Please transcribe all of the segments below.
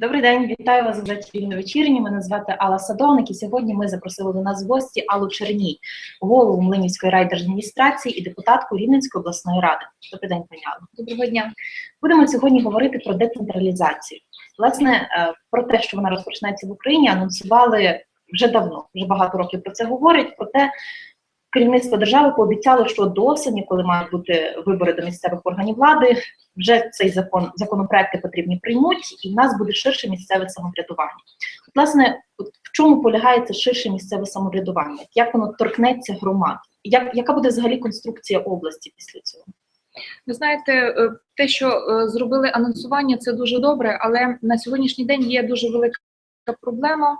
Добрий день, вітаю вас в газеті вечірні. Мене звати Алла Садовник. І сьогодні ми запросили до нас в гості Аллу Черній, голову Млинівської райдержадміністрації і депутатку Рівненської обласної ради. Добрий день, пані Алло. Доброго дня. Будемо сьогодні говорити про децентралізацію. Власне, е, про те, що вона розпочнеться в Україні, анонсували вже давно, вже багато років про це говорять. Проте керівництво держави пообіцяло, що до осені, коли мають бути вибори до місцевих органів влади, вже цей закон законопроекти потрібні приймуть, і в нас буде ширше місцеве самоврядування. От, власне, от в чому полягає це ширше місцеве самоврядування? Як воно торкнеться громад? Як яка буде взагалі конструкція області після цього? Ви знаєте, е, те, що е, зробили анонсування, це дуже добре, але на сьогоднішній день є дуже велика проблема.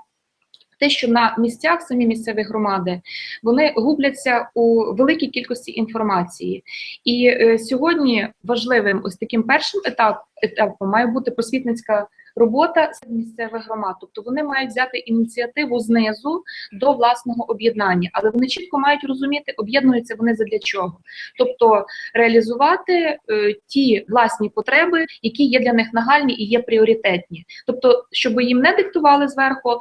Те, що на місцях самі місцеві громади вони губляться у великій кількості інформації, і е, сьогодні важливим ось таким першим етап, етапом має бути просвітницька робота місцевих громад. Тобто вони мають взяти ініціативу знизу до власного об'єднання, але вони чітко мають розуміти, об'єднуються вони задля чого. Тобто реалізувати е, ті власні потреби, які є для них нагальні і є пріоритетні. Тобто, щоб їм не диктували зверху.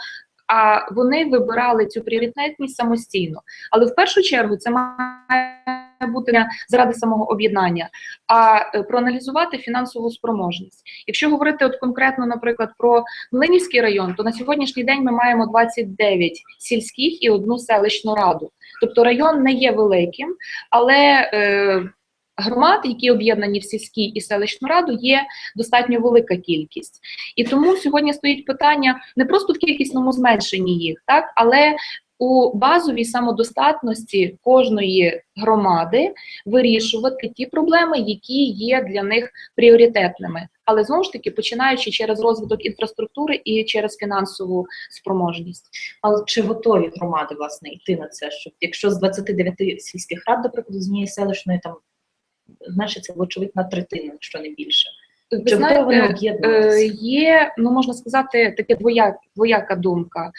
А вони вибирали цю пріоритетність самостійно. Але в першу чергу це має бути заради самого об'єднання, а е, проаналізувати фінансову спроможність. Якщо говорити от конкретно, наприклад, про Млинівський район, то на сьогоднішній день ми маємо 29 сільських і одну селищну раду. Тобто район не є великим, але е, громад, які об'єднані в сільській і селищну раду, є достатньо велика кількість. І тому сьогодні стоїть питання не просто в кількісному зменшенні їх, так але у базовій самодостатності кожної громади вирішувати ті проблеми, які є для них пріоритетними. Але знову ж таки починаючи через розвиток інфраструктури і через фінансову спроможність. Але чи готові громади власне йти на це? Щоб якщо з 29 сільських рад, до прикладу, з однієї селищної там зменшиться, вочевидь, на третину, якщо не більше. Ви Чи знаєте, об'єднуватися? е, є, ну можна сказати, таке двояка, двояка думка.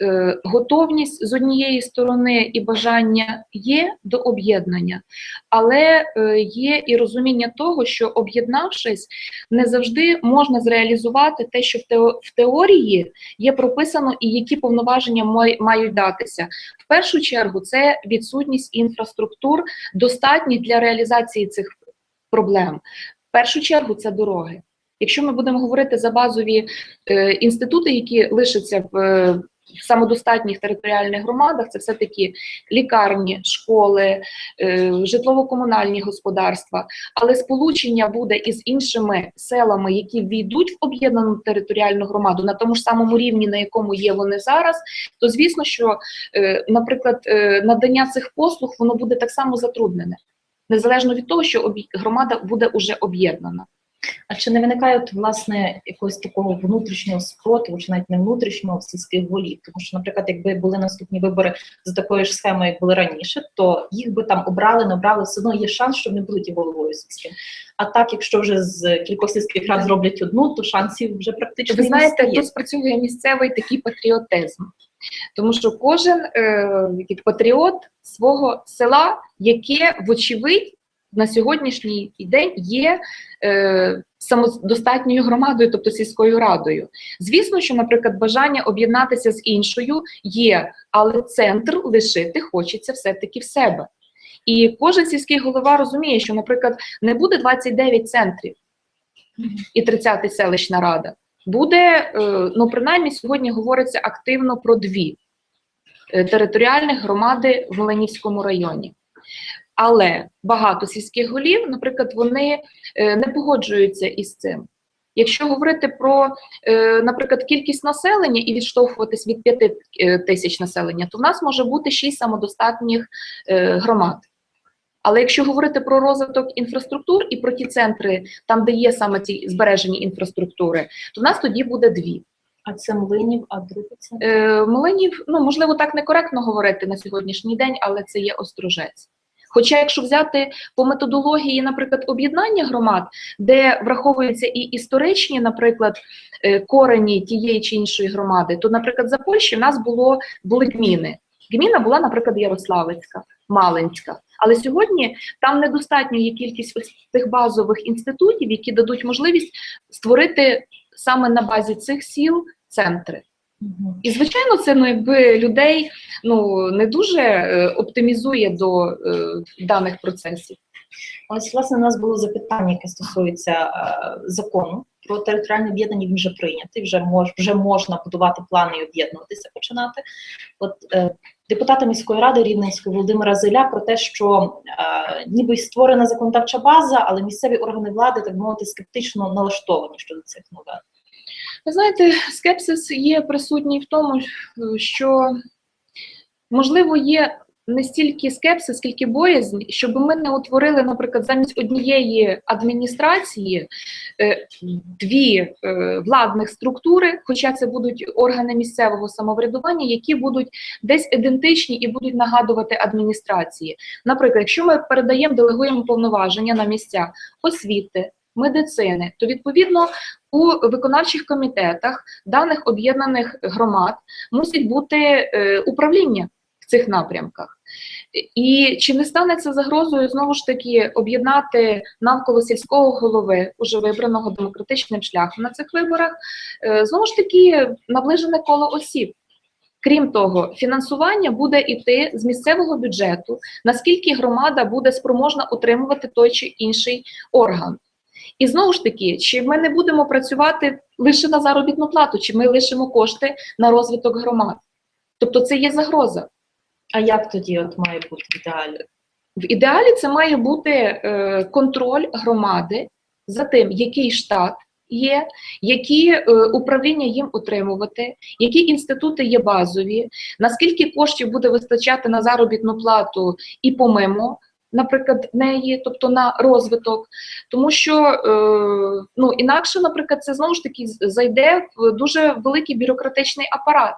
Е, Готовність з однієї сторони і бажання є до об'єднання, але е, є і розуміння того, що об'єднавшись, не завжди можна зреалізувати те, що в теорії є прописано і які повноваження мають датися. В першу чергу це відсутність інфраструктур, достатніх для реалізації цих проблем. В першу чергу це дороги. Якщо ми будемо говорити за базові е, інститути, які лишаться в, е, в самодостатніх територіальних громадах, це все таки лікарні, школи, е, житлово-комунальні господарства, але сполучення буде із іншими селами, які війдуть в об'єднану територіальну громаду на тому ж самому рівні, на якому є вони зараз, то звісно, що, е, наприклад, е, надання цих послуг воно буде так само затруднене, незалежно від того, що громада буде уже об'єднана. А чи не виникає от, власне якогось такого внутрішнього спротиву, чи навіть не внутрішнього в сільських голів? Тому що, наприклад, якби були наступні вибори за такою ж схемою, як були раніше, то їх би там обрали, не обрали, все одно є шанс, що вони будуть і головою сільським. А так, якщо вже з кількох сільських рад зроблять одну, то шансів вже практично Ви знаєте, існує. тут спрацьовує місцевий такий патріотизм, тому що кожен е, патріот свого села, яке, вочевидь, на сьогоднішній день є е, самодостатньою громадою, тобто сільською радою. Звісно, що, наприклад, бажання об'єднатися з іншою є, але центр лишити хочеться все-таки в себе. І кожен сільський голова розуміє, що, наприклад, не буде 29 центрів і 30 селищна рада. Буде, е, ну принаймні сьогодні говориться активно про дві е, територіальних громади в Меленівському районі. Але багато сільських голів, наприклад, вони е, не погоджуються із цим. Якщо говорити про, е, наприклад, кількість населення і відштовхуватись від 5 е, тисяч населення, то в нас може бути 6 самодостатніх громад. Але якщо говорити про розвиток інфраструктур і про ті центри, там, де є саме ці збережені інфраструктури, то в нас тоді буде дві. А це млинів, а Е, Млинів, ну можливо, так некоректно говорити на сьогоднішній день, але це є острожець. Хоча, якщо взяти по методології, наприклад, об'єднання громад, де враховуються і історичні, наприклад, е, корені тієї чи іншої громади, то, наприклад, за Польщі в нас було були гміни. Гміна була, наприклад, Ярославецька, Малинська. Але сьогодні там недостатньо є кількість ось цих базових інститутів, які дадуть можливість створити саме на базі цих сіл центри. І звичайно, це ну якби людей ну не дуже е, оптимізує до е, даних процесів. Ось, власне, у нас було запитання, яке стосується е, закону про територіальне об'єднання. Він вже прийнятий, вже мож, вже можна будувати плани і об'єднуватися, починати. От е, депутата міської ради Рівненської Володимира Зиля про те, що е, ніби створена законодавча база, але місцеві органи влади, так мовити, скептично налаштовані щодо цих новел. Ви знаєте, скепсис є присутній в тому, що можливо є не стільки скепсис, скільки боязнь, щоб ми не утворили, наприклад, замість однієї адміністрації е, дві е, владних структури, хоча це будуть органи місцевого самоврядування, які будуть десь ідентичні і будуть нагадувати адміністрації. Наприклад, якщо ми передаємо, делегуємо повноваження на місця освіти, медицини, то відповідно у виконавчих комітетах даних об'єднаних громад мусить бути е, управління в цих напрямках. І чи не стане це загрозою знову ж таки об'єднати навколо сільського голови, уже вибраного демократичним шляхом на цих виборах, е, знову ж таки наближене коло осіб. Крім того, фінансування буде йти з місцевого бюджету, наскільки громада буде спроможна утримувати той чи інший орган. І знову ж таки, чи ми не будемо працювати лише на заробітну плату, чи ми лишимо кошти на розвиток громад? Тобто це є загроза. А як тоді от має бути в ідеалі? В ідеалі це має бути е, контроль громади за тим, який штат є, які е, управління їм утримувати, які інститути є базові, наскільки коштів буде вистачати на заробітну плату і помимо. Наприклад, неї, тобто на розвиток, тому що е, ну інакше, наприклад, це знову ж таки зайде в дуже великий бюрократичний апарат.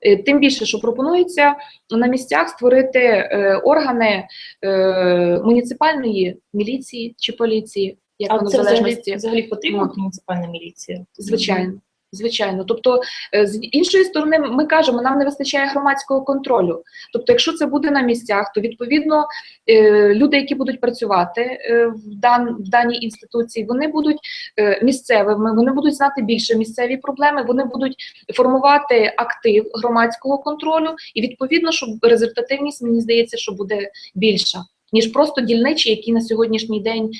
Е, Тим більше, що пропонується на місцях створити е, органи е, муніципальної міліції чи поліції, як А воно це взагалі, залежності. взагалі потрібна Ну. муніципальна міліція? Звичайно. Звичайно, тобто е, з іншої сторони, ми кажемо, нам не вистачає громадського контролю. Тобто, якщо це буде на місцях, то відповідно е, люди, які будуть працювати е, в, дан, в даній інституції, вони будуть місцевими, вони будуть знати більше місцеві проблеми, вони будуть формувати актив громадського контролю, і відповідно, щоб результативність мені здається, що буде більша. Ніж просто дільничі, які на сьогоднішній день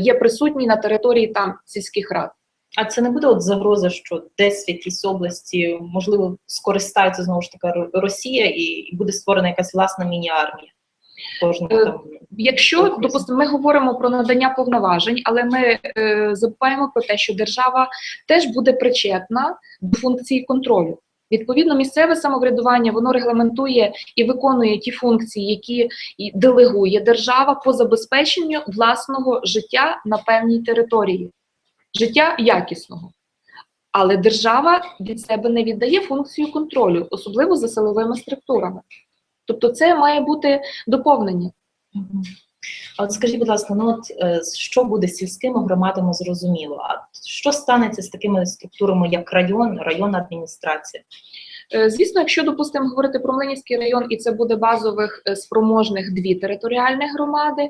є присутні на території там сільських рад. А це не буде от загроза, що десь в якійсь області можливо скористається знову ж таки Росія і, буде створена якась власна міні-армія. Кожного Е, Якщо допустимо, ми говоримо про надання повноважень, але ми е, забуваємо про те, що держава теж буде причетна до функції контролю. Відповідно, місцеве самоврядування воно регламентує і виконує ті функції, які делегує держава по забезпеченню власного життя на певній території, життя якісного. Але держава від себе не віддає функцію контролю, особливо за силовими структурами. Тобто, це має бути доповнення. А от скажіть, будь ласка, ну от е, що буде з сільськими громадами, зрозуміло. А що станеться з такими структурами, як район, районна адміністрація? Е, Звісно, якщо допустимо говорити про Млинівський район, і це буде базових е, спроможних дві територіальні громади,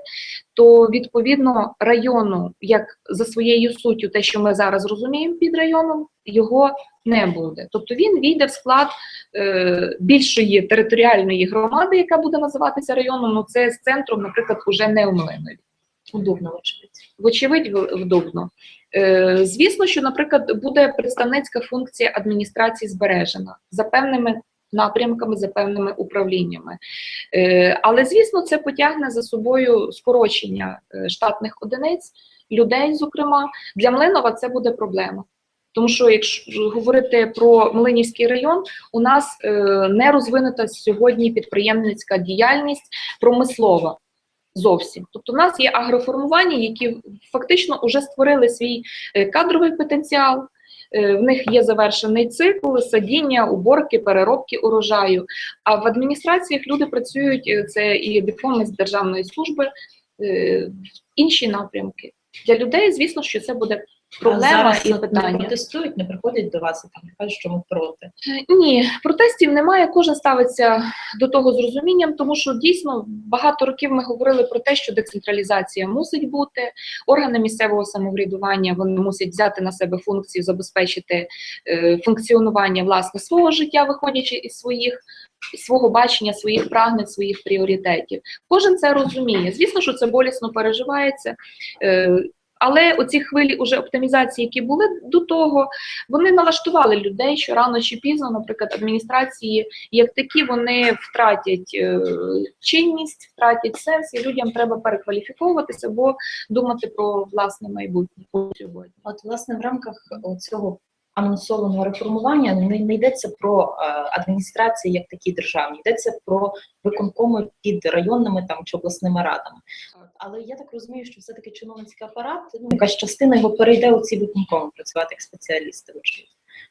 то відповідно району, як за своєю суттю, те, що ми зараз розуміємо під районом, його не буде. Тобто він війде в склад е, більшої територіальної громади, яка буде називатися районом. Ну це з центром, наприклад, уже не у Млинові. Удобно, вочевидь. Вочевидь, вдобно. Е, звісно, що, наприклад, буде представницька функція адміністрації збережена за певними напрямками, за певними управліннями. Е, але, звісно, це потягне за собою скорочення е, штатних одиниць, людей, зокрема. Для Млинова це буде проблема. Тому що, якщо говорити про Млинівський район, у нас не розвинута сьогодні підприємницька діяльність промислова зовсім. Тобто, в нас є агроформування, які фактично вже створили свій е, кадровий потенціал. Е, В них є завершений цикл садіння, уборки, переробки урожаю. А в адміністраціях люди працюють е, це і дипломи з державної служби, інші напрямки. Для людей, звісно, що це буде проблема і от Не протестують, не приходять до вас і там не кажуть, що ми проти. Ні, протестів немає. Кожен ставиться до того з розумінням, тому що дійсно багато років ми говорили про те, що децентралізація мусить бути. Органи місцевого самоврядування вони мусять взяти на себе функцію забезпечити е, функціонування власне свого життя, виходячи із своїх свого бачення, своїх прагнень, своїх пріоритетів. Кожен це розуміє. Звісно, що це болісно переживається. Але оці хвилі уже оптимізації, які були до того, вони налаштували людей, що рано чи пізно, наприклад, адміністрації, як такі, вони втратять е, чинність, втратять сенс, і людям треба перекваліфіковуватися або думати про власне майбутнє сьогодні. От, власне, в рамках цього анонсованого реформування не, не йдеться про е, адміністрації як такі державні, йдеться про виконкоми під районними там чи обласними радами. Але я так розумію, що все-таки чиновницький апарат, ну якась частина його перейде у ці виконкоми працювати як спеціалісти.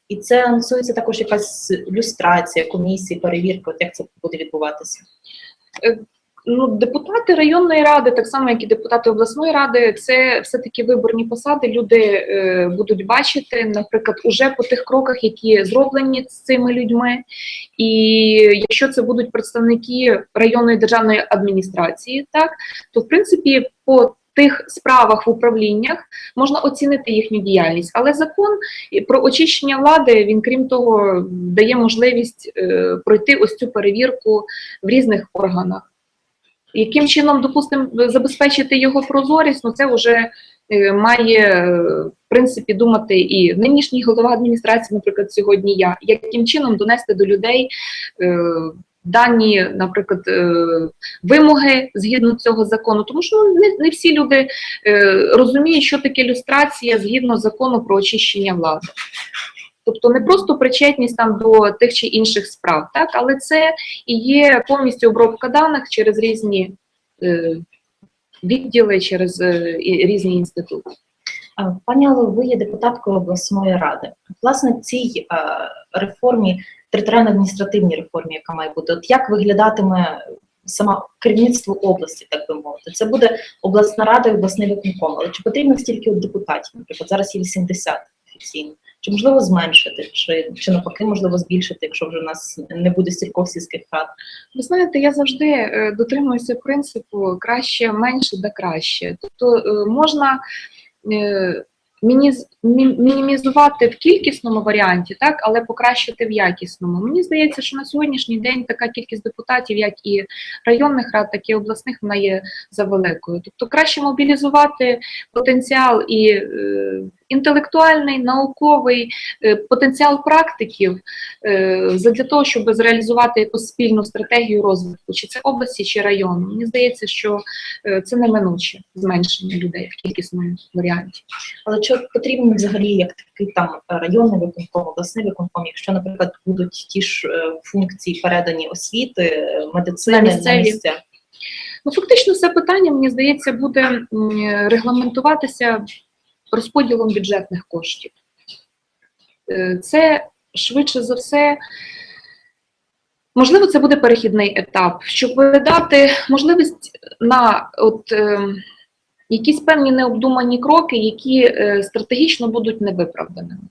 І це анонсується також якась люстрація, комісії, перевірка. От як це буде відбуватися? Ну, депутати районної ради, так само як і депутати обласної ради, це все-таки виборні посади. Люди е, будуть бачити, наприклад, уже по тих кроках, які зроблені з цими людьми. І якщо це будуть представники районної державної адміністрації, так то в принципі по тих справах в управліннях можна оцінити їхню діяльність. Але закон про очищення влади він, крім того, дає можливість е, пройти ось цю перевірку в різних органах. Яким чином, допустимо, забезпечити його прозорість, ну це вже е, має е, в принципі думати і нинішній голова адміністрації, наприклад, сьогодні я, яким чином донести до людей е, дані, наприклад, вимоги згідно цього закону, тому що не, всі люди розуміють, що таке люстрація згідно закону про очищення влади. Тобто не просто причетність там до тих чи інших справ, так, але це і є повністю обробка даних через різні е, відділи, через е, різні інститути. Пані Алло, ви є депутаткою обласної ради. Власне, цій е, реформі, територіально-адміністративній реформі, яка має бути, от як виглядатиме саме керівництво області, так би мовити? Це буде обласна рада і обласний виконком. Але чи потрібно стільки от депутатів? Наприклад, зараз є 80 офіційно. Чи можливо зменшити, чи, чи навпаки можливо збільшити, якщо вже в нас не буде стількох сільських рад? Ви знаєте, я завжди е, дотримуюся принципу краще менше да краще. Тобто е, можна е, мінімізувати в кількісному варіанті, так, але покращити в якісному. Мені здається, що на сьогоднішній день така кількість депутатів, як і районних рад, так і обласних, вона є завеликою. Тобто краще мобілізувати потенціал і е, інтелектуальний, науковий, е, потенціал практиків е, для того, щоб зреалізувати якусь спільну стратегію розвитку, чи це області, чи району. Мені здається, що е, це неминуче зменшення людей в кількісному варіанті. Але чи потрібен взагалі як такий там районний виконком, обласний виконком, якщо, наприклад, будуть ті ж функції передані освіти, медицини На на, місця? Ну, фактично, це питання, мені здається, буде регламентуватися розподілом бюджетних коштів. Е, Це швидше за все. Можливо, це буде перехідний етап, щоб дати можливість на от, е, якісь певні необдумані кроки, які е, стратегічно будуть невиправданими.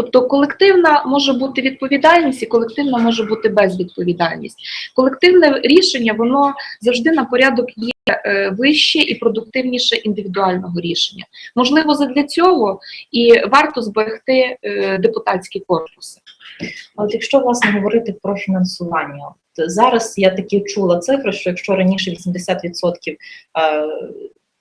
Тобто колективна може бути відповідальність і колективна може бути безвідповідальність. Колективне рішення воно завжди на порядок є е, вище і продуктивніше індивідуального рішення. Можливо, задля цього і варто зберегти е, депутатські корпуси. От якщо власне говорити про фінансування, зараз я таки чула цифри, що якщо раніше 80% е,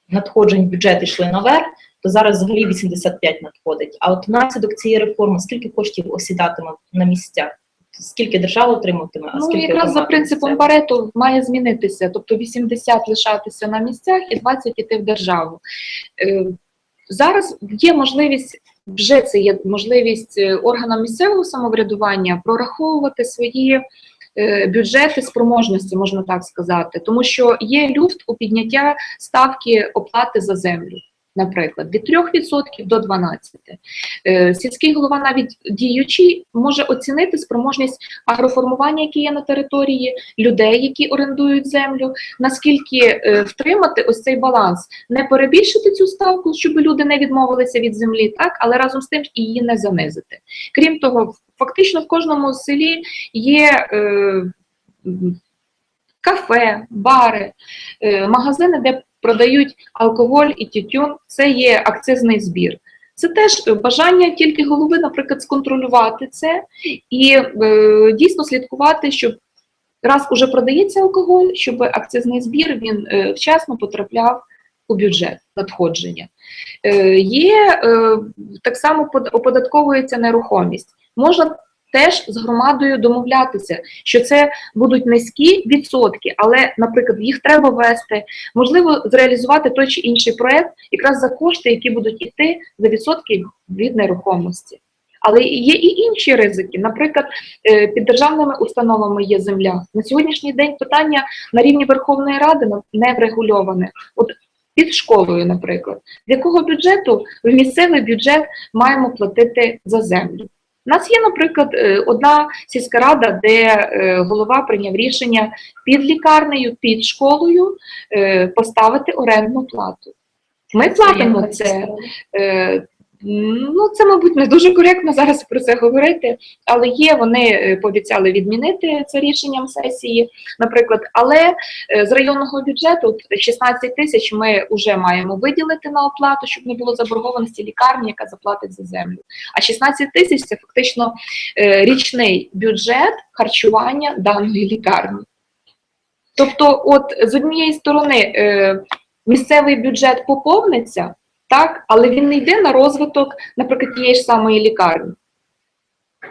надходжень в бюджет йшли наверх, то зараз взагалі 85 надходить. А от внаслідок цієї реформи скільки коштів осідатиме на місцях? Скільки держава отримуватиме, а Ну, скільки якраз за принципом? Парету має змінитися, тобто 80 лишатися на місцях і 20 іти в державу. Е, Зараз є можливість, вже це є можливість е, органам місцевого самоврядування прораховувати свої бюджети спроможності, можна так сказати, тому що є люфт у підняття ставки оплати за землю. Наприклад, від 3% до 12%. Е, Сільський голова, навіть діючий, може оцінити спроможність агроформування, які є на території, людей, які орендують землю, наскільки е, втримати ось цей баланс, не перебільшити цю ставку, щоб люди не відмовилися від землі, так, але разом з тим і її не занизити. Крім того, фактично в кожному селі є е, кафе, бари, е, магазини, де продають алкоголь і тютюн, це є акцизний збір. Це теж е, бажання тільки голови, наприклад, сконтролювати це і е, дійсно слідкувати, щоб раз уже продається алкоголь, щоб акцизний збір він е, вчасно потрапляв у бюджет надходження. Е, є е, так само под- оподатковується нерухомість. Можна теж з громадою домовлятися, що це будуть низькі відсотки, але, наприклад, їх треба вести, можливо, зреалізувати той чи інший проект якраз за кошти, які будуть йти за відсотки від нерухомості. Але є і інші ризики. Наприклад, е, під державними установами є земля. На сьогоднішній день питання на рівні Верховної Ради не врегульоване. От під школою, наприклад, з якого бюджету в місцевий бюджет маємо платити за землю. У нас є, наприклад, е, одна сільська рада, де е, голова прийняв рішення під лікарнею, під школою е, поставити орендну плату. Ми платимо це. Ну, це, мабуть, не дуже коректно зараз про це говорити, але є, вони е, пообіцяли відмінити це рішенням сесії, наприклад. Але е, з районного бюджету 16 тисяч ми вже маємо виділити на оплату, щоб не було заборгованості лікарні, яка заплатить за землю. А 16 тисяч це фактично е, річний бюджет харчування даної лікарні. Тобто, от з однієї сторони, місцевий бюджет поповниться. Так, але він не йде на розвиток, наприклад, тієї ж самої лікарні.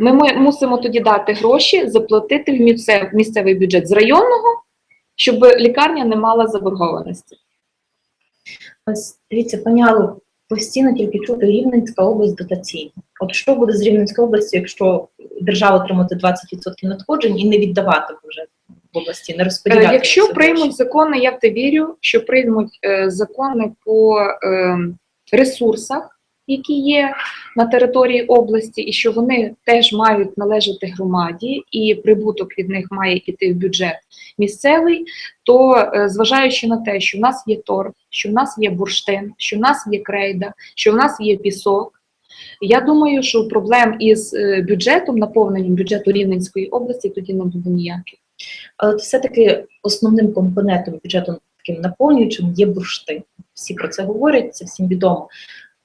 Ми мусимо тоді дати гроші, заплатити в місцевий бюджет з районного, щоб лікарня не мала заборгованості. Ось дивіться, пані Алло, постійно тільки чути Рівненська область дотаційна. От що буде з Рівненською областю, якщо держава отримати 20% надходжень і не віддавати вже в області, не Е, розподіляти? Якщо приймуть закони, я в те вірю, що приймуть е, закони по е, ресурсах, які є на території області, і що вони теж мають належати громаді, і прибуток від них має йти в бюджет місцевий, то е, зважаючи на те, що в нас є торф, що в нас є бурштин, що в нас є крейда, що в нас є пісок. Я думаю, що проблем із е, бюджетом, наповненням бюджету Рівненської області тоді не буде ніяких. Але все-таки основним компонентом бюджету таким наповнюючим є бурштин. Всі про це говорять, це всім відомо.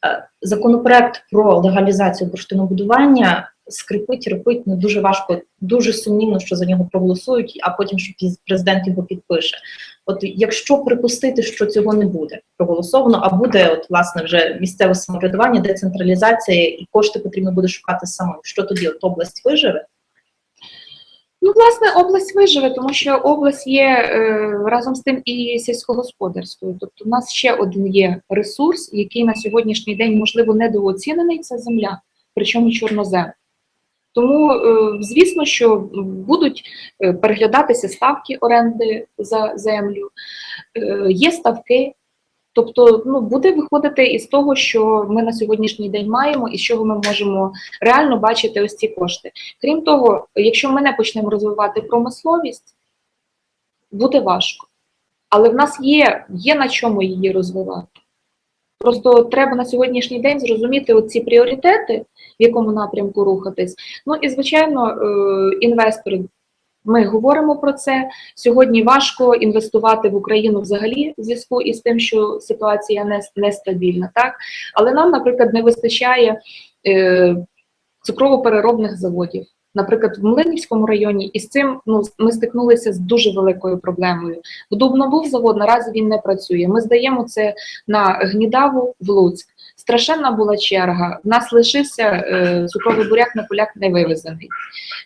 Е, Законопроект про легалізацію бурштинобудування скрипить, репить, ну дуже важко, дуже сумнівно, що за нього проголосують, а потім що президент його підпише. От якщо припустити, що цього не буде проголосовано, а буде от власне вже місцеве самоврядування, децентралізація, і кошти потрібно буде шукати самим. Що тоді от область виживе? Ну, власне, область виживе, тому що область є е, разом з тим і сільськогосподарською. Тобто, у нас ще один є ресурс, який на сьогоднішній день, можливо, недооцінений це земля, причому чорнозем. Тому, е, звісно, що будуть е, переглядатися ставки оренди за землю, є ставки. Тобто, ну буде виходити із того, що ми на сьогоднішній день маємо, і з чого ми можемо реально бачити ось ці кошти. Крім того, якщо ми не почнемо розвивати промисловість, буде важко. Але в нас є, є на чому її розвивати. Просто треба на сьогоднішній день зрозуміти оці пріоритети, в якому напрямку рухатись. Ну і звичайно, е, інвестори. Ми говоримо про це. Сьогодні важко інвестувати в Україну взагалі в зв'язку із тим, що ситуація нестабільна. Так? Але нам, наприклад, не вистачає е, цукрово-переробних заводів. Наприклад, в Млинівському районі із цим ну, ми стикнулися з дуже великою проблемою. В Дубно був завод, наразі він не працює. Ми здаємо це на Гнідаву в Луцьк. Страшенна була черга. В нас лишився е, цукровий буряк на полях не вивезений.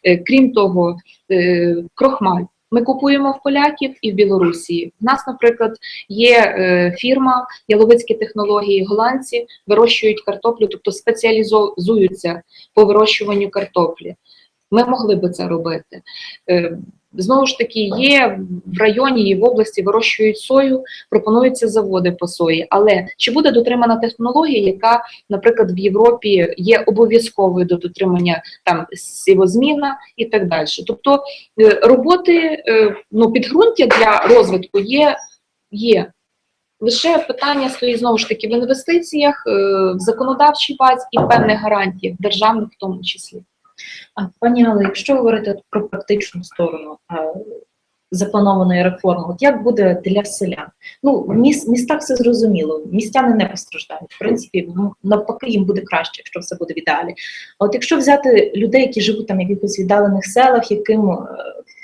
Е, крім того, е, крохмаль. Ми купуємо в поляків і в Білорусі. В нас, наприклад, є е, фірма Яловицькі технології. Голландці вирощують картоплю, тобто спеціалізуються по вирощуванню картоплі. Ми могли би це робити. Е, Знову ж таки, є в районі і в області вирощують сою, пропонуються заводи по сої. Але чи буде дотримана технологія, яка, наприклад, в Європі є обов'язковою до дотримання там сівозміна і так далі? Тобто е, роботи, е, ну підґрунтя для розвитку є. є. Лише питання стоїть знову ж таки в інвестиціях, е, в законодавчій базі і певних гарантіях, державних в тому числі. Пані Алло, якщо говорити про практичну сторону запланованої реформи, от як буде для селян? Ну, в міс, містах все зрозуміло, містяни не постраждають. В принципі, м, навпаки, їм буде краще, якщо все буде в ідеалі. А от якщо взяти людей, які живуть там в якихось віддалених селах, яким е,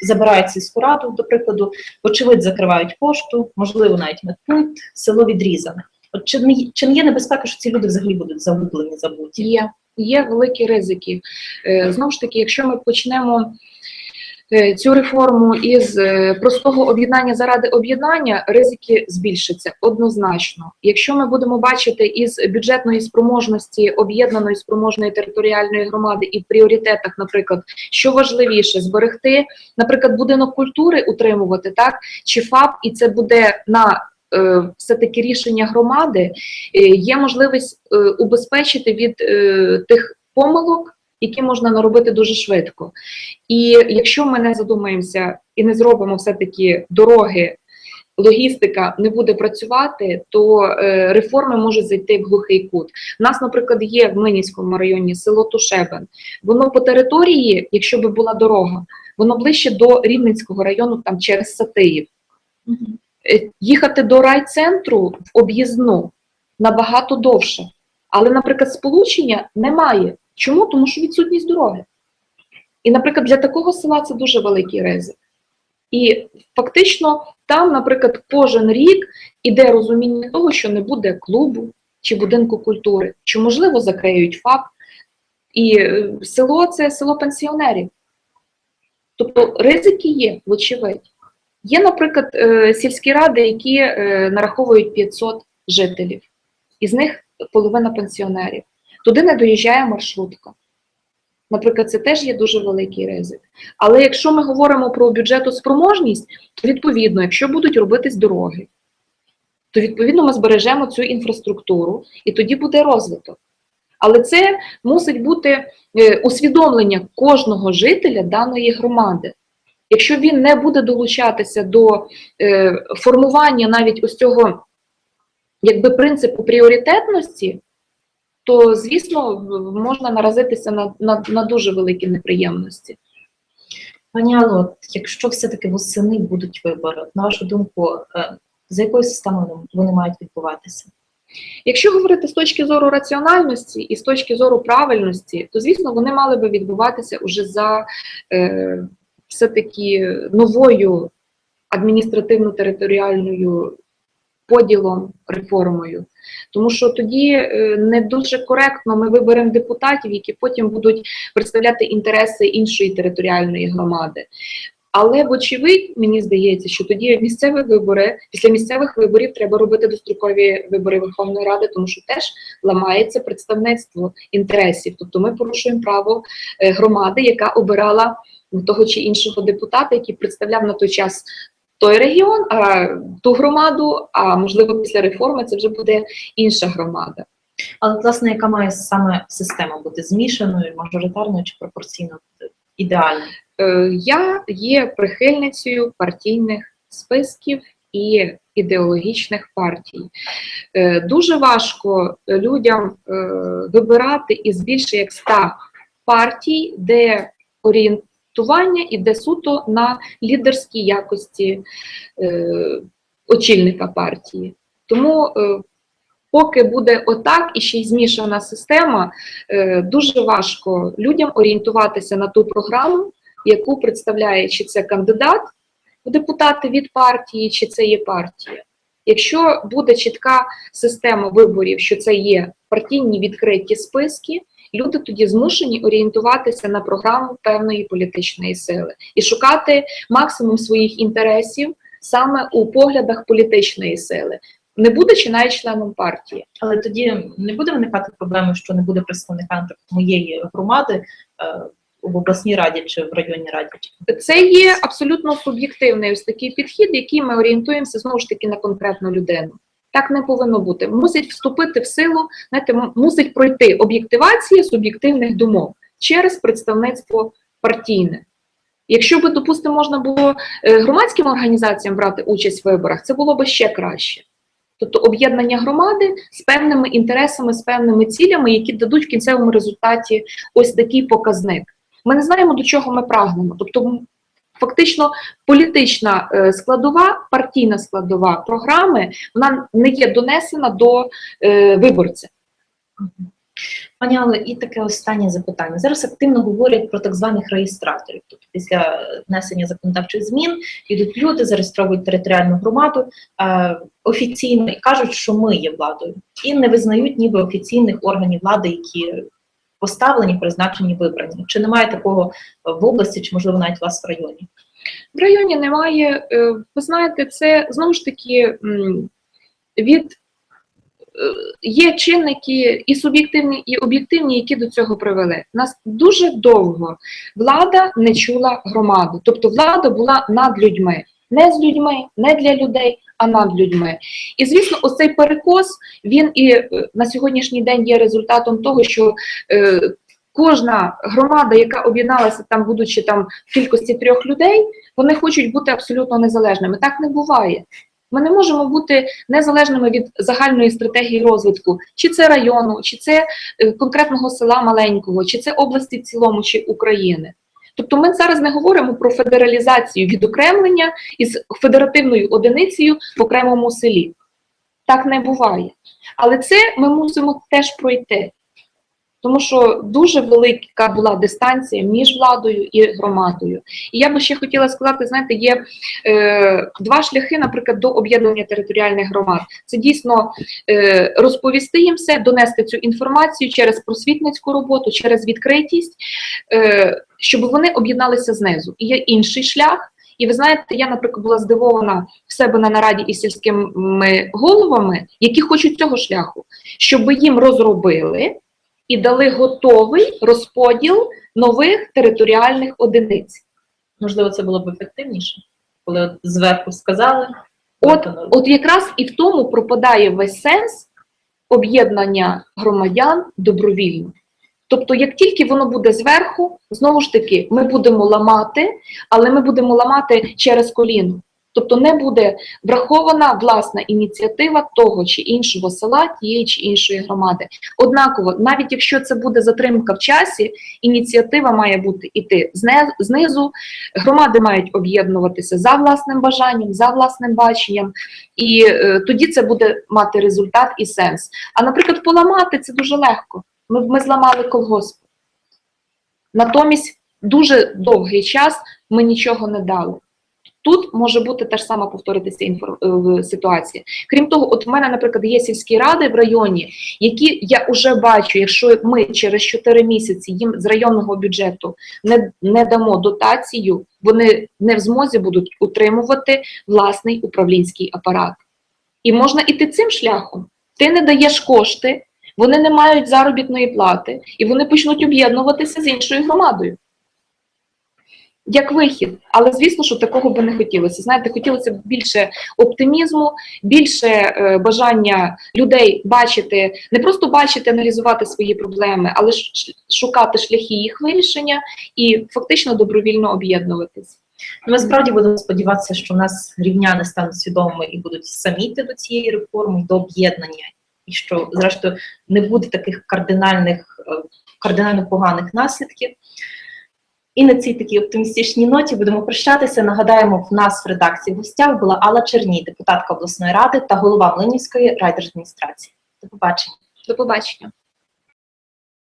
забирають сільську раду, до прикладу, вочевидь закривають пошту, можливо, навіть медпункт, село відрізане. От чи не, чи не є небезпека, що ці люди взагалі будуть загублені, забуті? Є, є великі ризики. Е, Знову ж таки, якщо ми почнемо е, цю реформу із е, простого об'єднання заради об'єднання, ризики збільшаться однозначно. Якщо ми будемо бачити із бюджетної спроможності об'єднаної спроможної територіальної громади і в пріоритетах, наприклад, що важливіше зберегти, наприклад, будинок культури утримувати, так чи ФАП, і це буде на все-таки рішення громади, е, є можливість е, убезпечити від е, тих помилок, які можна наробити дуже швидко. І якщо ми не задумаємося і не зробимо все-таки дороги, логістика не буде працювати, то е, реформи можуть зайти в глухий кут. У нас, наприклад, є в Минівському районі село Тушебен. Воно по території, якщо би була дорога, воно ближче до Рівненського району, там через Сатиїв. Е, їхати до райцентру в об'їзну набагато довше. Але, наприклад, сполучення немає. Чому? Тому що відсутність дороги. І, наприклад, для такого села це дуже великий ризик. І фактично там, наприклад, кожен рік іде розуміння того, що не буде клубу чи будинку культури, чи, можливо, закриють ФАП. І е, село це село пенсіонерів. Тобто ризики є, вочевидь. Є, наприклад, е, сільські ради, які е, нараховують 500 жителів, із них половина пенсіонерів. Туди не доїжджає маршрутка. Наприклад, це теж є дуже великий ризик. Але якщо ми говоримо про бюджетоспроможність, то відповідно, якщо будуть робитись дороги, то відповідно ми збережемо цю інфраструктуру і тоді буде розвиток. Але це мусить бути е, усвідомлення кожного жителя даної громади. Якщо він не буде долучатися до е, формування навіть ось цього якби принципу пріоритетності, то звісно можна наразитися на, на, на дуже великі неприємності. Пані Алло, якщо все-таки восени будуть вибори, на вашу думку, е, за якою системою вони- вони мають відбуватися? Якщо говорити з точки зору раціональності і з точки зору правильності, то звісно вони мали би відбуватися уже за е, все-таки новою адміністративно-територіальною поділом, реформою. Тому що тоді е, не дуже коректно ми виберемо депутатів, які потім будуть представляти інтереси іншої територіальної громади. Але, вочевидь, мені здається, що тоді місцеві вибори, після місцевих виборів треба робити дострокові вибори Верховної Ради, тому що теж ламається представництво інтересів. Тобто ми порушуємо право е, громади, яка обирала того чи іншого депутата, який представляв на той час той регіон, а ту громаду, а можливо після реформи це вже буде інша громада. Але, власне, яка має саме система бути змішаною, мажоритарною чи пропорційно бути ідеальною? Е, Я є прихильницею партійних списків і ідеологічних партій. Е, Дуже важко людям е, вибирати із більше як 100 партій, де орієнтування іде суто на лідерській якості е, очільника партії. Тому е, Поки буде отак і ще й змішана система, е, дуже важко людям орієнтуватися на ту програму, яку представляє чи це кандидат в депутати від партії, чи це є партія. Якщо буде чітка система виборів, що це є партійні відкриті списки, люди тоді змушені орієнтуватися на програму певної політичної сили і шукати максимум своїх інтересів саме у поглядах політичної сили, не будучи навіть членом партії. Але тоді не буде виникати проблеми, що не буде представника наприклад, моєї громади е, в обласній раді чи в районній раді? Це є абсолютно суб'єктивний ось такий підхід, який ми орієнтуємося знову ж таки на конкретну людину. Так не повинно бути. Мусить вступити в силу, знаєте, мусить пройти об'єктивація суб'єктивних думок через представництво партійне. Якщо би, допустимо, можна було е, громадським організаціям брати участь в виборах, це було би ще краще. Тобто об'єднання громади з певними інтересами, з певними цілями, які дадуть в кінцевому результаті ось такий показник. Ми не знаємо, до чого ми прагнемо. Тобто, фактично, політична е, складова, партійна складова програми, вона не є донесена до е, виборця. Пані Алло, і таке останнє запитання. Зараз активно говорять про так званих реєстраторів. Тобто після внесення законодавчих змін йдуть люди, зареєстровують територіальну громаду е, офіційно і кажуть, що ми є владою, і не визнають ніби офіційних органів влади, які поставлені, призначені, вибрані. Чи немає такого в області, чи можливо навіть у вас в районі? В районі немає. е, Ви знаєте, це знову ж таки від е, є чинники і суб'єктивні, і об'єктивні, які до цього привели. Нас дуже довго влада не чула громаду, тобто влада була над людьми, не з людьми, не для людей, а над людьми. І звісно, оцей перекос він і е, на сьогоднішній день є результатом того, що е, кожна громада, яка об'єдналася там, будучи там в кількості трьох людей, вони хочуть бути абсолютно незалежними. Так не буває. Ми не можемо бути незалежними від загальної стратегії розвитку, чи це району, чи це е, конкретного села маленького, чи це області в цілому, чи України. Тобто ми зараз не говоримо про федералізацію відокремлення із федеративною одиницею в окремому селі. Так не буває. Але це ми мусимо теж пройти. Тому що дуже велика була дистанція між владою і громадою. І я би ще хотіла сказати: знаєте, є е, два шляхи, наприклад, до об'єднання територіальних громад. Це дійсно е, розповісти їм все, донести цю інформацію через просвітницьку роботу, через відкритість, е, щоб вони об'єдналися знизу. І є інший шлях. І ви знаєте, я, наприклад, була здивована в себе на нараді із сільськими головами, які хочуть цього шляху, щоб їм розробили і дали готовий розподіл нових територіальних одиниць. Можливо, це було б ефективніше, коли от зверху сказали. От, от якраз і в тому пропадає весь сенс об'єднання громадян добровільно. Тобто, як тільки воно буде зверху, знову ж таки, ми будемо ламати, але ми будемо ламати через коліно. Тобто не буде врахована власна ініціатива того чи іншого села, тієї чи іншої громади. Однаково, навіть якщо це буде затримка в часі, ініціатива має бути іти знизу. Громади мають об'єднуватися за власним бажанням, за власним баченням, і е, тоді це буде мати результат і сенс. А, наприклад, поламати це дуже легко. Ми, ми зламали колгосп. Натомість дуже довгий час ми нічого не дали. Тут може бути та ж сама повторитися інфор- е, ситуація. Крім того, от в мене, наприклад, є сільські ради в районі, які я вже бачу, якщо ми через 4 місяці їм з районного бюджету не, не дамо дотацію, вони не в змозі будуть утримувати власний управлінський апарат. І можна іти цим шляхом. Ти не даєш кошти, вони не мають заробітної плати, і вони почнуть об'єднуватися з іншою громадою. Як вихід, але звісно, що такого би не хотілося. Знаєте, хотілося б більше оптимізму, більше е, бажання людей бачити, не просто бачити, аналізувати свої проблеми, але ш- шукати шляхи їх вирішення і фактично добровільно об'єднуватись. Ми справді будемо сподіватися, що в нас рівняни стануть свідомими і будуть самі йти до цієї реформи, до об'єднання, і що, зрештою, не буде таких кардинальних, е, кардинально поганих наслідків. І на цій такій оптимістичній ноті будемо прощатися. Нагадаємо, в нас в редакції в гостях була Алла Черній, депутатка обласної ради та голова Млинівської райдержадміністрації. До побачення. До побачення.